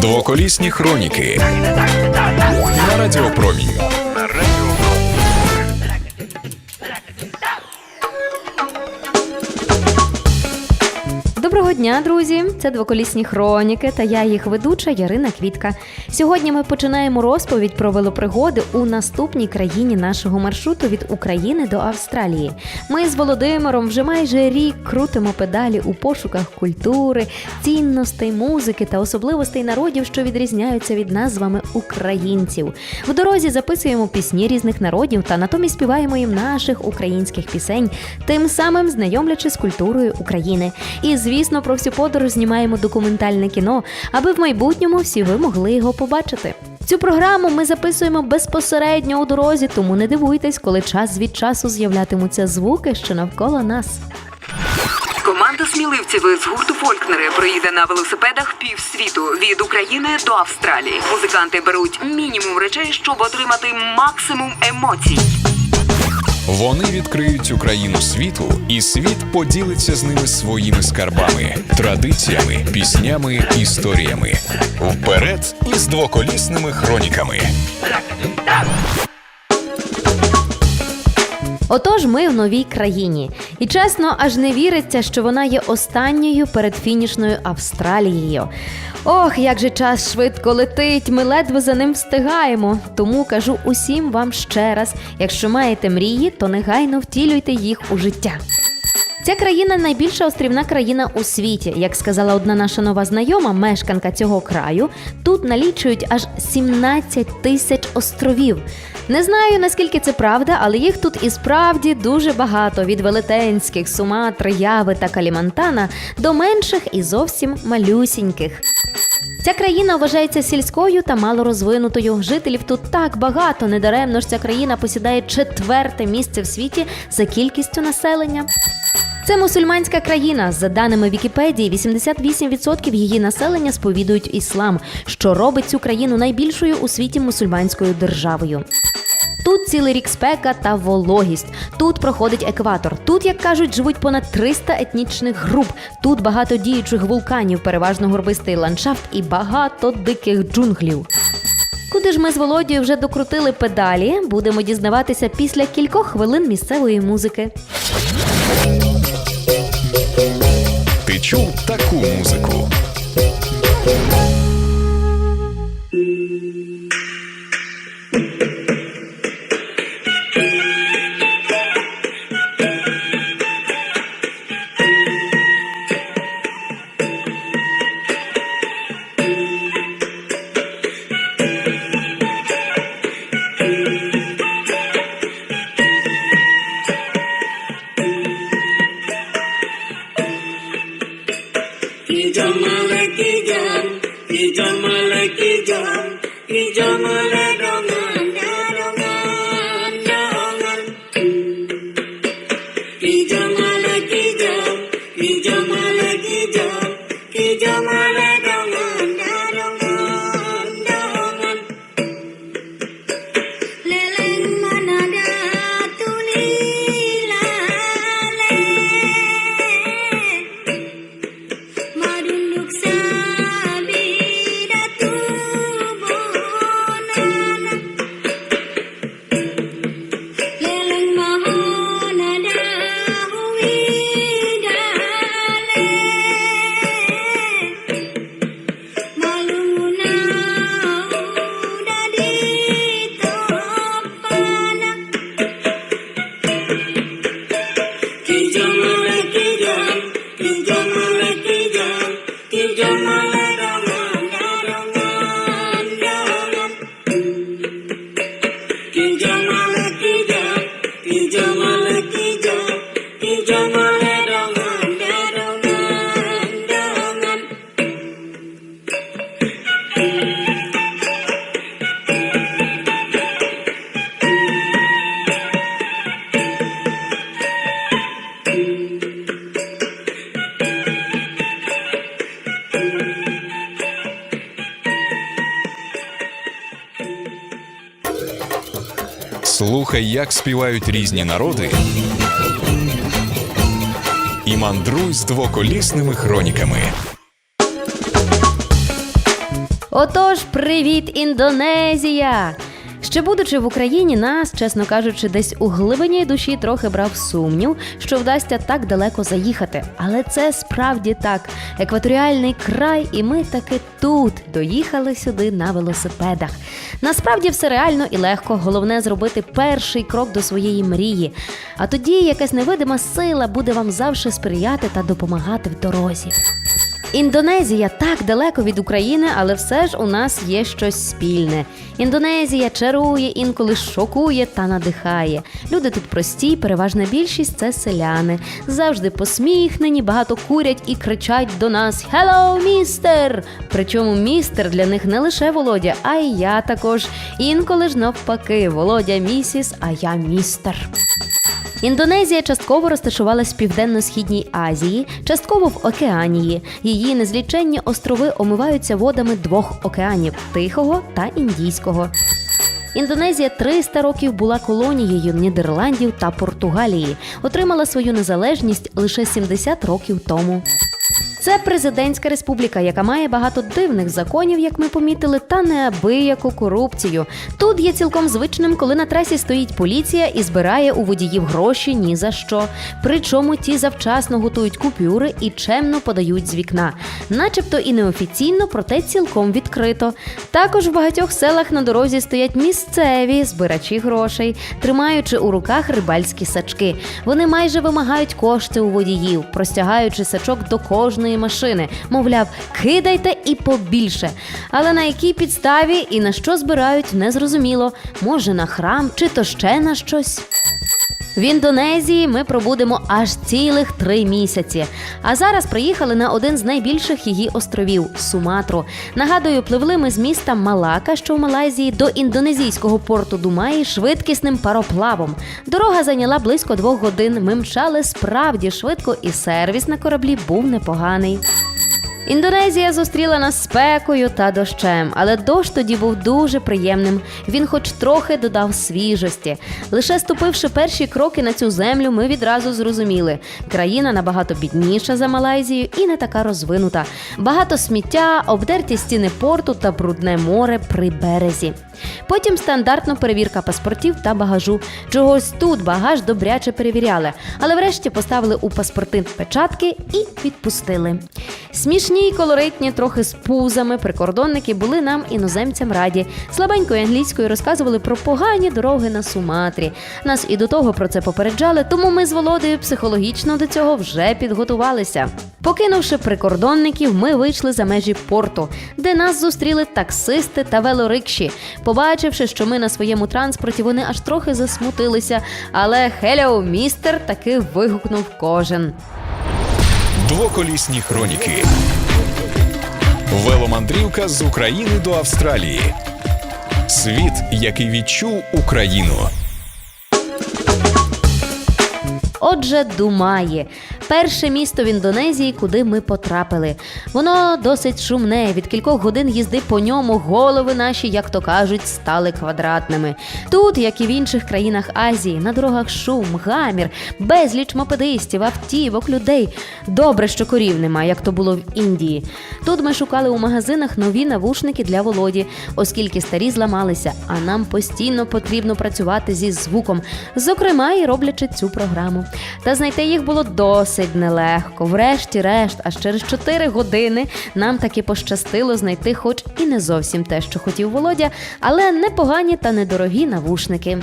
Двоколісні хроніки на Радіопромінь. Дня, друзі! Це двоколісні хроніки та я їх ведуча Ярина Квітка. Сьогодні ми починаємо розповідь про велопригоди у наступній країні нашого маршруту від України до Австралії. Ми з Володимиром вже майже рік крутимо педалі у пошуках культури, цінностей, музики та особливостей народів, що відрізняються від нас з вами українців. В дорозі записуємо пісні різних народів та натомість співаємо їм наших українських пісень, тим самим знайомлячи з культурою України. І звісно, про всю подорож знімаємо документальне кіно, аби в майбутньому всі ви могли його побачити. Цю програму ми записуємо безпосередньо у дорозі, тому не дивуйтесь, коли час від часу з'являтимуться звуки, що навколо нас. Команда сміливців з гурту Фолькнери проїде на велосипедах півсвіту від України до Австралії. Музиканти беруть мінімум речей, щоб отримати максимум емоцій. Вони відкриють Україну світу, і світ поділиться з ними своїми скарбами, традиціями, піснями, історіями. Вперед із двоколісними хроніками. Отож, ми в новій країні, і чесно, аж не віриться, що вона є останньою перед фінішною Австралією. Ох, як же час швидко летить, ми ледве за ним встигаємо. Тому кажу усім вам ще раз: якщо маєте мрії, то негайно втілюйте їх у життя. Ця країна найбільша острівна країна у світі. Як сказала одна наша нова знайома, мешканка цього краю, тут налічують аж 17 тисяч островів. Не знаю наскільки це правда, але їх тут і справді дуже багато від велетенських, Суматри, Яви та Калімантана до менших і зовсім малюсіньких. Ця країна вважається сільською та малорозвинутою. Жителів тут так багато. Недаремно ж ця країна посідає четверте місце в світі за кількістю населення. Це мусульманська країна. За даними Вікіпедії, 88% її населення сповідують іслам, що робить цю країну найбільшою у світі мусульманською державою. Тут цілий рік спека та вологість. Тут проходить екватор. Тут, як кажуть, живуть понад 300 етнічних груп. Тут багато діючих вулканів, переважно горбистий ландшафт і багато диких джунглів. Куди ж ми з Володією вже докрутили педалі, будемо дізнаватися після кількох хвилин місцевої музики. Чув таку музику? Слухай, як співають різні народи. І мандруй з двоколісними хроніками. Отож, привіт, Індонезія! Ще будучи в Україні, нас, чесно кажучи, десь у глибині душі трохи брав сумнів, що вдасться так далеко заїхати. Але це справді так. Екваторіальний край, і ми таки тут доїхали сюди на велосипедах. Насправді все реально і легко. Головне зробити перший крок до своєї мрії. А тоді якась невидима сила буде вам завжди сприяти та допомагати в дорозі. Індонезія так далеко від України, але все ж у нас є щось спільне. Індонезія чарує, інколи шокує та надихає. Люди тут прості, переважна більшість це селяни. Завжди посміхнені, багато курять і кричать до нас «Hello, містер!». Причому містер для них не лише Володя, а й я також. Інколи ж навпаки, Володя місіс, а я містер. Індонезія частково розташувалась в південно-східній Азії, частково в Океанії. Її незліченні острови омиваються водами двох океанів Тихого та Індійського. Індонезія 300 років була колонією Нідерландів та Португалії, отримала свою незалежність лише 70 років тому. Це президентська республіка, яка має багато дивних законів, як ми помітили, та неабияку корупцію. Тут є цілком звичним, коли на трасі стоїть поліція і збирає у водіїв гроші ні за що. Причому ті завчасно готують купюри і чемно подають з вікна, начебто і неофіційно, проте цілком відкрито. Також в багатьох селах на дорозі стоять місцеві збирачі грошей, тримаючи у руках рибальські сачки. Вони майже вимагають кошти у водіїв, простягаючи сачок до кожної машини. Мовляв, кидайте і побільше. Але на якій підставі і на що збирають, незрозуміло. Може на храм чи то ще на щось. В Індонезії ми пробудемо аж цілих три місяці. А зараз приїхали на один з найбільших її островів Суматру. Нагадую, пливли ми з міста Малака, що в Малайзії, до індонезійського порту Думаї швидкісним пароплавом. Дорога зайняла близько двох годин. Ми мчали справді швидко, і сервіс на кораблі був непоганий. Індонезія зустріла нас спекою та дощем, але дощ тоді був дуже приємним. Він, хоч трохи додав свіжості. Лише ступивши перші кроки на цю землю, ми відразу зрозуміли, країна набагато бідніша за Малайзію і не така розвинута. Багато сміття, обдерті стіни порту та брудне море при березі. Потім стандартно перевірка паспортів та багажу. Чогось тут багаж добряче перевіряли, але врешті поставили у паспорти печатки і відпустили. Смішні й колоритні, трохи з пузами, прикордонники були нам іноземцям раді. Слабенькою англійською розказували про погані дороги на Суматрі. Нас і до того про це попереджали, тому ми з Володею психологічно до цього вже підготувалися. Покинувши прикордонників, ми вийшли за межі порту, де нас зустріли таксисти та велорикші. Побачивши, що ми на своєму транспорті, вони аж трохи засмутилися. Але «Хеллоу, містер таки вигукнув кожен. Двоколісні хроніки. Веломандрівка з України до Австралії. Світ, який відчув Україну. Отже, Думаї перше місто в Індонезії, куди ми потрапили. Воно досить шумне. Від кількох годин їзди по ньому голови наші, як то кажуть, стали квадратними. Тут, як і в інших країнах Азії, на дорогах шум, гамір, безліч мопедистів, автівок, людей. Добре, що корів нема, як то було в Індії. Тут ми шукали у магазинах нові навушники для Володі, оскільки старі зламалися, а нам постійно потрібно працювати зі звуком, зокрема і роблячи цю програму. Та знайти їх було досить нелегко. Врешті-решт, аж через 4 години нам таки пощастило знайти, хоч і не зовсім те, що хотів Володя, але непогані та недорогі навушники.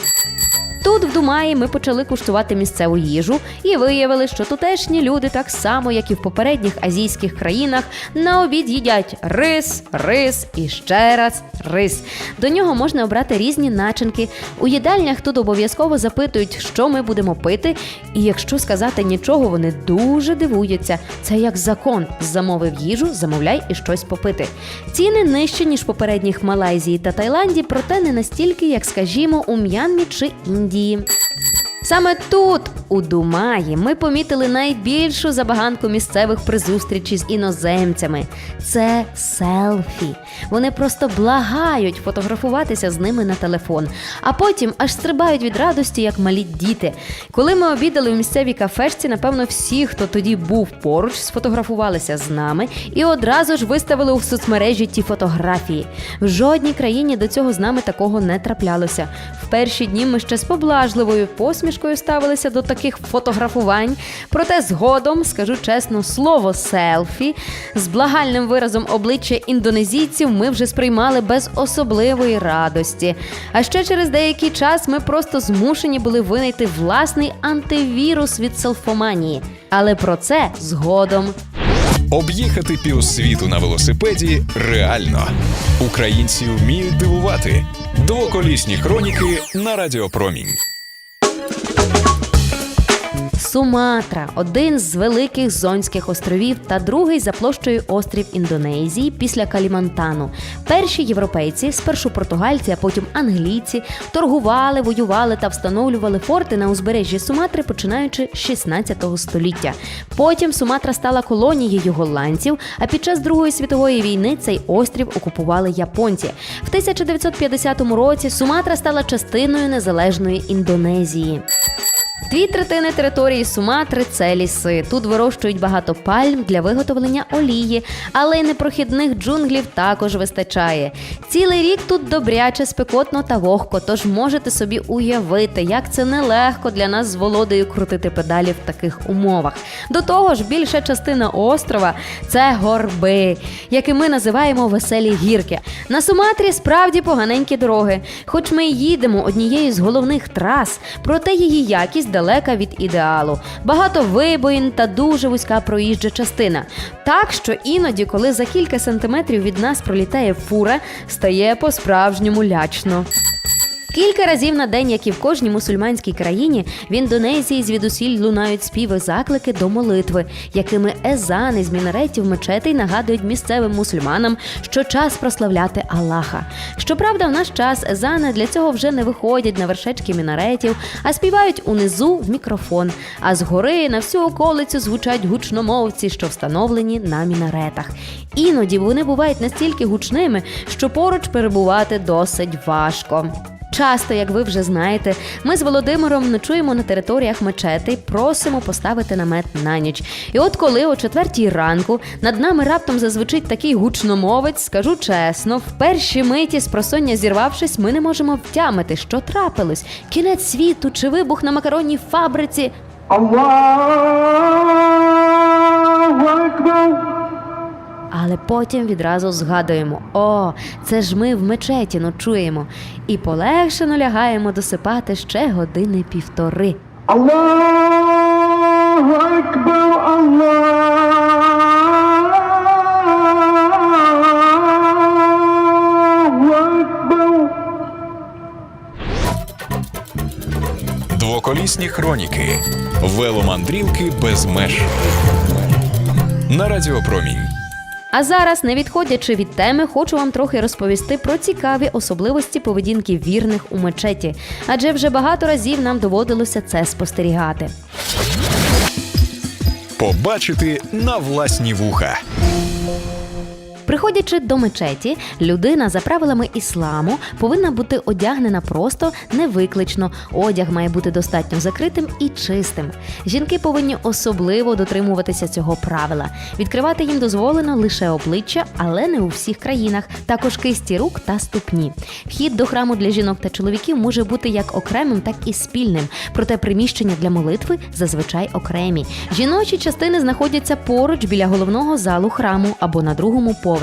Тут, в Думаї, ми почали куштувати місцеву їжу і виявили, що тутешні люди, так само як і в попередніх азійських країнах, на обід їдять рис, рис і ще раз рис. До нього можна обрати різні начинки. У їдальнях тут обов'язково запитують, що ми будемо пити, і якщо сказати нічого, вони дуже дивуються. Це як закон. Замовив їжу, замовляй і щось попити. Ціни нижчі, ніж попередніх Малайзії та Таїланді, проте не настільки, як, скажімо, у М'янмі чи Індії. Саме тут, у Думаї ми помітили найбільшу забаганку місцевих при зустрічі з іноземцями. Це селфі. Вони просто благають фотографуватися з ними на телефон, а потім аж стрибають від радості, як малі діти. Коли ми обідали в місцевій кафешці, напевно, всі, хто тоді був поруч, сфотографувалися з нами і одразу ж виставили у соцмережі ті фотографії. В жодній країні до цього з нами такого не траплялося. В перші дні ми ще з поблажливою посмішкою ставилися до таких фотографувань. Проте згодом, скажу чесно, слово селфі з благальним виразом обличчя індонезійців ми вже сприймали без особливої радості. А ще через деякий час ми просто змушені були винайти власний антивірус від селфоманії. Але про це згодом. Об'їхати півсвіту на велосипеді реально. Українці вміють дивувати. Двоколісні хроніки на Радіопромінь. Суматра один з великих зонських островів та другий за площею острів Індонезії після Калімантану. Перші європейці, спершу португальці, а потім англійці, торгували, воювали та встановлювали форти на узбережжі Суматри, починаючи з 16 століття. Потім Суматра стала колонією голландців. А під час Другої світової війни цей острів окупували японці. В 1950 році Суматра стала частиною незалежної Індонезії. Дві третини території Суматри це ліси. Тут вирощують багато пальм для виготовлення олії, але й непрохідних джунглів також вистачає. Цілий рік тут добряче, спекотно та вогко, тож можете собі уявити, як це нелегко для нас з володою крутити педалі в таких умовах. До того ж, більша частина острова це горби, які ми називаємо веселі гірки. На Суматрі справді поганенькі дороги. Хоч ми й їдемо однією з головних трас, проте її якість далека від ідеалу. Багато вибоїн та дуже вузька проїжджа частина. Так що іноді, коли за кілька сантиметрів від нас пролітає фура, стає по-справжньому лячно. Кілька разів на день, як і в кожній мусульманській країні, в Індонезії звідусіль лунають співи заклики до молитви, якими езани з мінаретів мечетей нагадують місцевим мусульманам, що час прославляти Аллаха. Щоправда, в наш час езани для цього вже не виходять на вершечки мінаретів, а співають унизу в мікрофон. А згори на всю околицю звучать гучномовці, що встановлені на мінаретах. Іноді вони бувають настільки гучними, що поруч перебувати досить важко. Часто, як ви вже знаєте, ми з Володимиром ночуємо на територіях мечетей, просимо поставити намет на ніч. І от коли о четвертій ранку над нами раптом зазвучить такий гучномовець, скажу чесно, в перші миті з просоння зірвавшись, ми не можемо втямити, що трапилось. Кінець світу чи вибух на макаронній фабриці але потім відразу згадуємо: о, це ж ми в мечеті ночуємо, і полегшено лягаємо досипати ще години півтори. Аллаху Акбар, Аллаху Акбар. Двоколісні хроніки. Веломандрівки без меж. На радіопромінь. А зараз, не відходячи від теми, хочу вам трохи розповісти про цікаві особливості поведінки вірних у мечеті, адже вже багато разів нам доводилося це спостерігати. Побачити на власні вуха. Приходячи до мечеті, людина за правилами ісламу повинна бути одягнена просто невиклично. Одяг має бути достатньо закритим і чистим. Жінки повинні особливо дотримуватися цього правила. Відкривати їм дозволено лише обличчя, але не у всіх країнах. Також кисті рук та ступні. Вхід до храму для жінок та чоловіків може бути як окремим, так і спільним. Проте приміщення для молитви зазвичай окремі. Жіночі частини знаходяться поруч біля головного залу храму або на другому поверсі.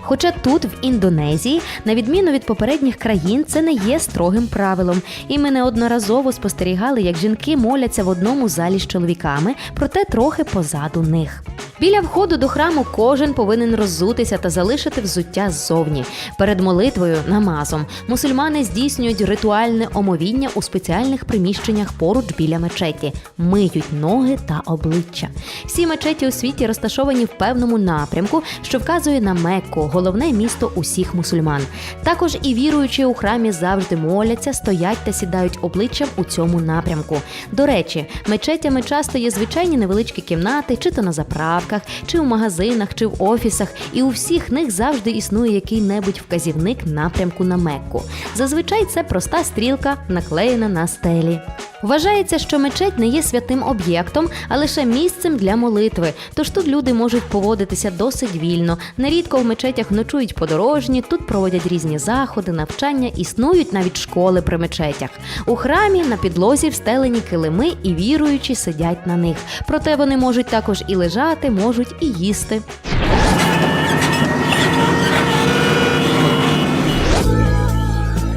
Хоча тут, в Індонезії, на відміну від попередніх країн, це не є строгим правилом. І ми неодноразово спостерігали, як жінки моляться в одному залі з чоловіками, проте трохи позаду них. Біля входу до храму кожен повинен роззутися та залишити взуття ззовні. Перед молитвою намазом мусульмани здійснюють ритуальне омовіння у спеціальних приміщеннях поруч біля мечеті, миють ноги та обличчя. Всі мечеті у світі розташовані в певному напрямку, що вказує на Мекку, головне місто усіх мусульман. Також і віруючі у храмі завжди моляться, стоять та сідають обличчям у цьому напрямку. До речі, мечетями часто є звичайні невеличкі кімнати, чи то на заправках, чи у магазинах, чи в офісах, і у всіх них завжди існує який-небудь вказівник напрямку на Мекку. Зазвичай це проста стрілка, наклеєна на стелі. Вважається, що мечеть не є святим об'єктом, а лише місцем для молитви. Тож тут люди можуть поводитися досить вільно. Нерідко в мечетях ночують подорожні, тут проводять різні заходи, навчання, існують навіть школи при мечетях. У храмі на підлозі встелені килими і віруючі сидять на них. Проте вони можуть також і лежати, можуть і їсти.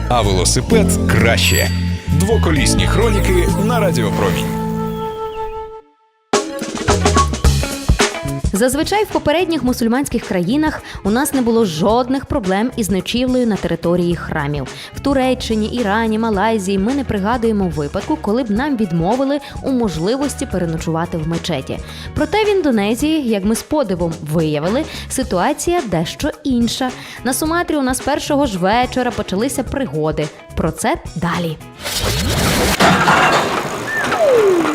А велосипед краще. Двоколісні хроніки на Радіопромінь. Зазвичай в попередніх мусульманських країнах у нас не було жодних проблем із ночівлею на території храмів. В Туреччині, Ірані, Малайзії ми не пригадуємо випадку, коли б нам відмовили у можливості переночувати в мечеті. Проте в Індонезії, як ми з подивом виявили, ситуація дещо інша. На Суматрі у нас першого ж вечора почалися пригоди. Про це далі.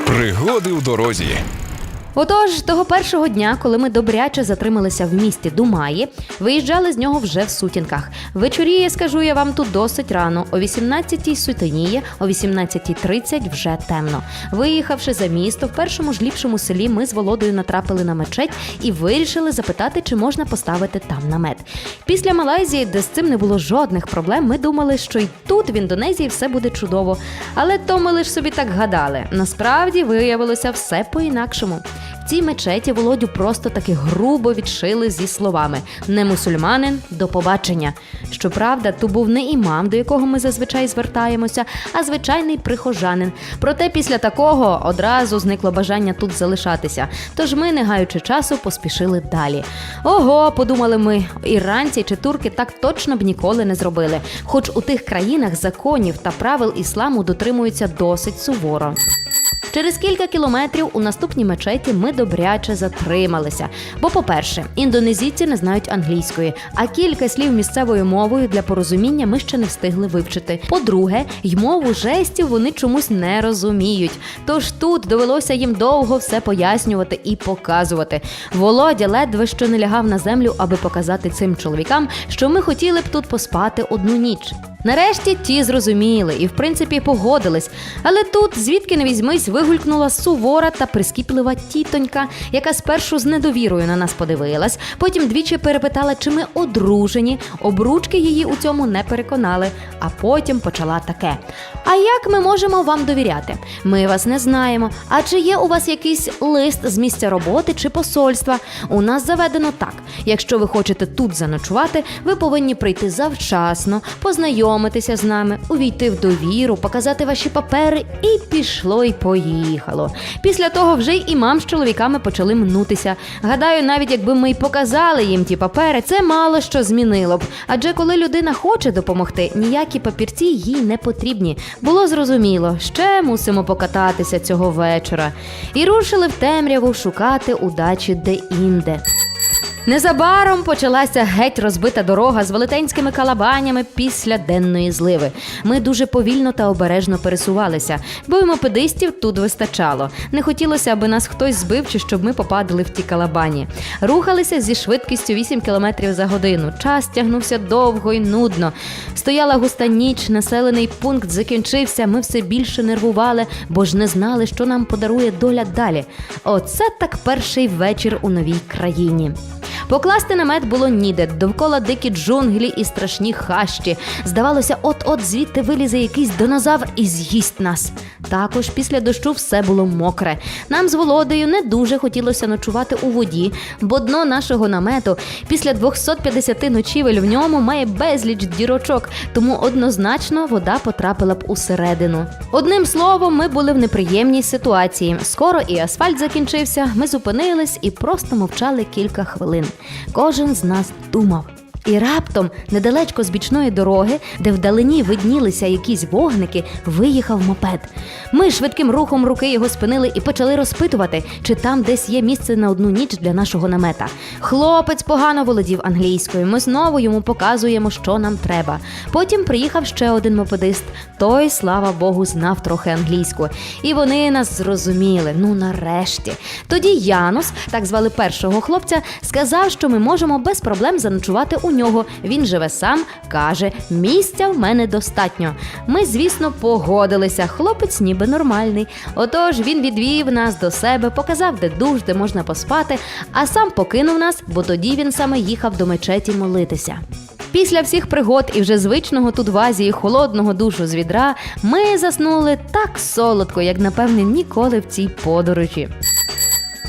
Пригоди у дорозі. Отож, того першого дня, коли ми добряче затрималися в місті Думаї, виїжджали з нього вже в сутінках. Вечоріє, скажу я вам, тут досить рано. О 18-й сутеніє, о 18.30 вже темно. Виїхавши за місто, в першому ж ліпшому селі ми з Володою натрапили на мечеть і вирішили запитати, чи можна поставити там намет. Після Малайзії, де з цим не було жодних проблем, ми думали, що й тут, в Індонезії, все буде чудово. Але то ми лиш собі так гадали. Насправді виявилося все по-інакшому. Цій мечеті Володю просто таки грубо відшили зі словами не мусульманин до побачення. Щоправда, то був не імам, до якого ми зазвичай звертаємося, а звичайний прихожанин. Проте після такого одразу зникло бажання тут залишатися. Тож ми, не гаючи часу, поспішили далі. Ого, подумали ми, іранці чи турки так точно б ніколи не зробили. Хоч у тих країнах законів та правил ісламу дотримуються досить суворо. Через кілька кілометрів у наступній мечеті ми добряче затрималися. Бо, по-перше, індонезійці не знають англійської, а кілька слів місцевою мовою для порозуміння ми ще не встигли вивчити. По-друге, й мову жестів вони чомусь не розуміють. Тож тут довелося їм довго все пояснювати і показувати. Володя ледве що не лягав на землю, аби показати цим чоловікам, що ми хотіли б тут поспати одну ніч. Нарешті ті зрозуміли і, в принципі, погодились. Але тут, звідки не візьмись, вигулькнула сувора та прискіплива тітонька, яка спершу з недовірою на нас подивилась, потім двічі перепитала, чи ми одружені. Обручки її у цьому не переконали, а потім почала таке: А як ми можемо вам довіряти? Ми вас не знаємо. А чи є у вас якийсь лист з місця роботи чи посольства? У нас заведено так: якщо ви хочете тут заночувати, ви повинні прийти завчасно, познайомитися з нами, увійти в довіру, показати ваші папери, і пішло й поїхало. Після того вже й імам з чоловіками почали мнутися. Гадаю, навіть якби ми й показали їм ті папери, це мало що змінило б. Адже коли людина хоче допомогти, ніякі папірці їй не потрібні. Було зрозуміло, ще мусимо покататися цього вечора. І рушили в темряву шукати удачі де-інде. Незабаром почалася геть розбита дорога з велетенськими калабанями після денної зливи. Ми дуже повільно та обережно пересувалися, бо й мопедистів тут вистачало. Не хотілося, аби нас хтось збив чи щоб ми попадали в ті калабані. Рухалися зі швидкістю 8 км за годину. Час тягнувся довго і нудно. Стояла густа ніч, населений пункт закінчився. Ми все більше нервували, бо ж не знали, що нам подарує доля далі. Оце так перший вечір у новій країні. Покласти намет було ніде, довкола дикі джунглі і страшні хащі. Здавалося, от-от звідти вилізе якийсь динозавр і з'їсть нас. Також після дощу все було мокре. Нам з Володею не дуже хотілося ночувати у воді, бо дно нашого намету після 250 ночівель в ньому має безліч дірочок, тому однозначно вода потрапила б усередину. Одним словом, ми були в неприємній ситуації. Скоро і асфальт закінчився. Ми зупинились і просто мовчали кілька хвилин. Кожен з нас думав. І раптом, недалечко з бічної дороги, де вдалині виднілися якісь вогники, виїхав мопед. Ми швидким рухом руки його спинили і почали розпитувати, чи там десь є місце на одну ніч для нашого намета. Хлопець погано володів англійською. Ми знову йому показуємо, що нам треба. Потім приїхав ще один мопедист. Той, слава Богу, знав трохи англійську. І вони нас зрозуміли. Ну нарешті. Тоді Янус, так звали першого хлопця, сказав, що ми можемо без проблем заночувати у нього. Він живе сам, каже: місця в мене достатньо. Ми, звісно, погодилися. Хлопець ніби нормальний. Отож він відвів нас до себе, показав, де душ, де можна поспати, а сам покинув нас, бо тоді він саме їхав до мечеті молитися. Після всіх пригод і вже звичного тут в Азії холодного душу з відра ми заснули так солодко, як напевне ніколи в цій подорожі.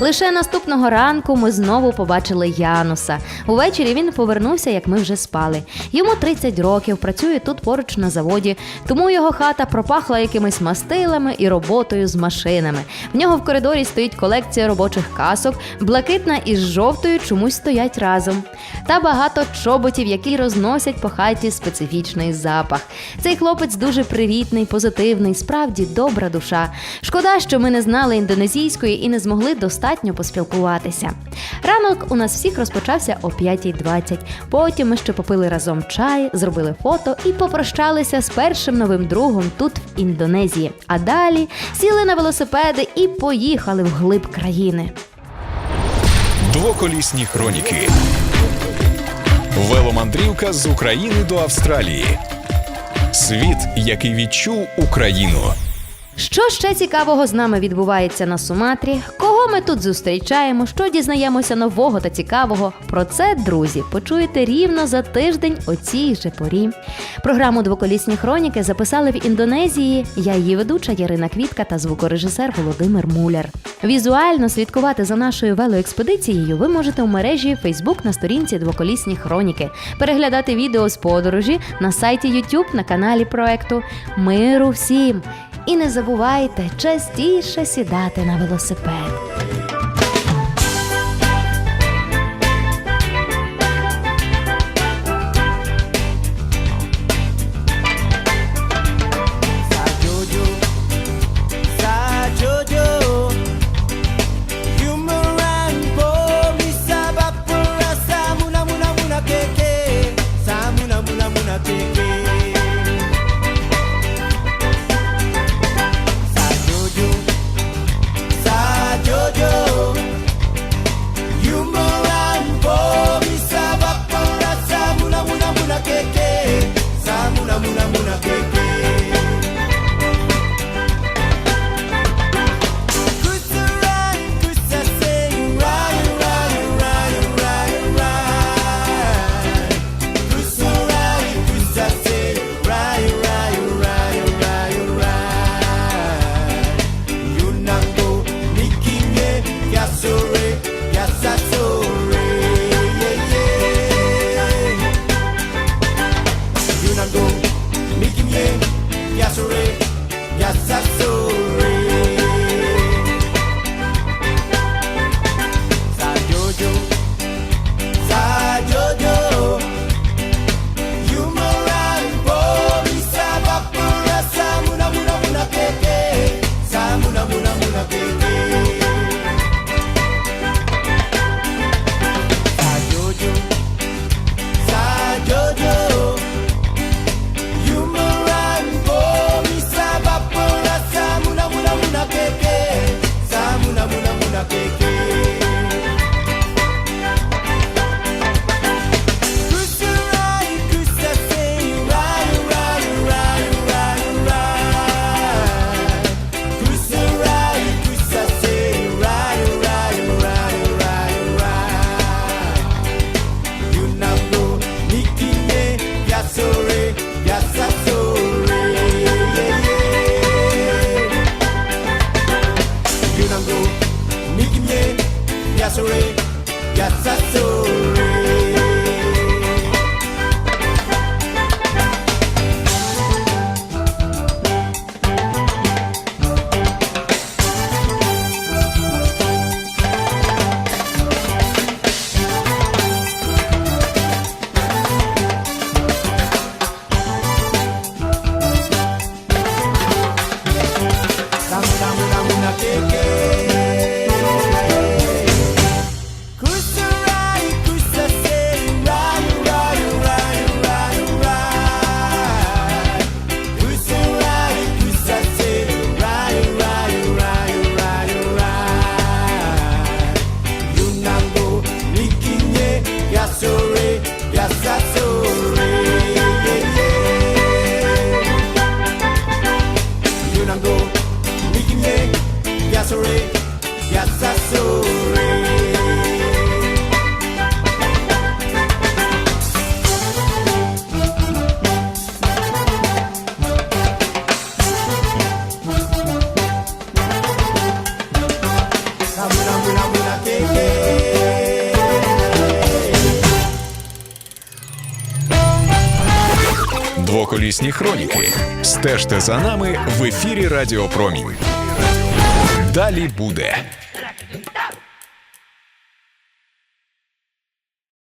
Лише наступного ранку ми знову побачили Януса. Увечері він повернувся, як ми вже спали. Йому 30 років, працює тут поруч на заводі, тому його хата пропахла якимись мастилами і роботою з машинами. В нього в коридорі стоїть колекція робочих касок, блакитна із жовтою чомусь стоять разом. Та багато чоботів, які розносять по хаті специфічний запах. Цей хлопець дуже привітний, позитивний, справді добра душа. Шкода, що ми не знали індонезійської і не змогли достатньо поспілкуватися. Ранок у нас всіх розпочався о 5.20. Потім ми ще попили разом чай, зробили фото і попрощалися з першим новим другом тут, в Індонезії. А далі сіли на велосипеди і поїхали вглиб країни. Двоколісні хроніки. Веломандрівка з України до Австралії. Світ, який відчув Україну. Що ще цікавого з нами відбувається на Суматрі? Кого ми тут зустрічаємо? Що дізнаємося нового та цікавого? Про це, друзі, почуєте рівно за тиждень о цій же порі. Програму Двоколісні хроніки записали в Індонезії. Я її ведуча Ярина Квітка та звукорежисер Володимир Муляр. Візуально слідкувати за нашою велоекспедицією ви можете у мережі Facebook на сторінці Двоколісні хроніки, переглядати відео з подорожі на сайті YouTube на каналі проекту Миру всім. І не забувайте частіше сідати на велосипед. Yassasuri, Yassasuri. Стежте за нами в ефірі Радіо Промінь. Далі буде.